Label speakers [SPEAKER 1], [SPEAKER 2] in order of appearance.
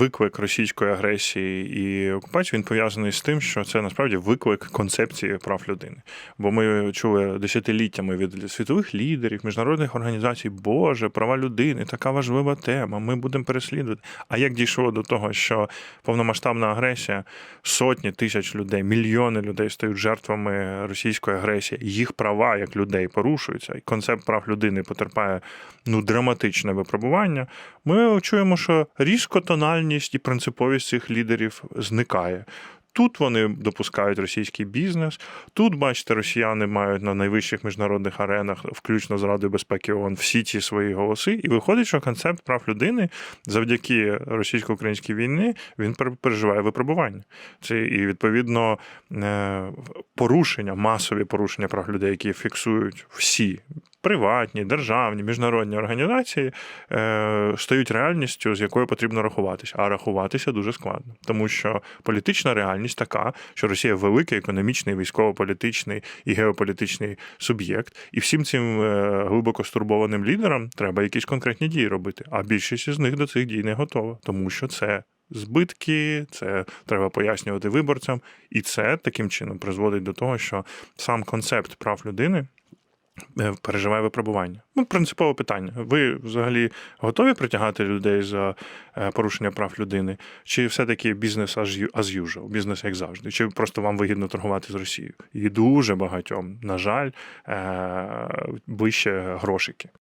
[SPEAKER 1] Виклик російської агресії і окупації він пов'язаний з тим, що це насправді виклик концепції прав людини. Бо ми чули десятиліттями від світових лідерів, міжнародних організацій, Боже, права людини, така важлива тема. Ми будемо переслідувати. А як дійшло до того, що повномасштабна агресія, сотні тисяч людей, мільйони людей стають жертвами російської агресії, їх права як людей порушуються, і концепт прав людини потерпає ну драматичне випробування. Ми чуємо, що різко тональність і принциповість цих лідерів зникає. Тут вони допускають російський бізнес. Тут, бачите, росіяни мають на найвищих міжнародних аренах, включно з Радою безпеки ООН, всі ці свої голоси. І виходить, що концепт прав людини завдяки російсько-українській війні він переживає випробування. Це і відповідно е, порушення, масові порушення прав людей, які фіксують всі приватні, державні, міжнародні організації, е, стають реальністю, з якою потрібно рахуватися. А рахуватися дуже складно, тому що політична реальність така, що Росія великий економічний, військово-політичний і геополітичний суб'єкт, і всім цим е, глибоко стурбованим лідерам треба якісь конкретні дії робити. А більшість із них до цих дій не готова, тому що це. Збитки, це треба пояснювати виборцям, і це таким чином призводить до того, що сам концепт прав людини переживає випробування. Ну, принципове питання. Ви взагалі готові притягати людей за е, порушення прав людини? Чи все-таки бізнес as usual, бізнес як завжди? Чи просто вам вигідно торгувати з Росією? І дуже багатьом, на жаль, вище грошики.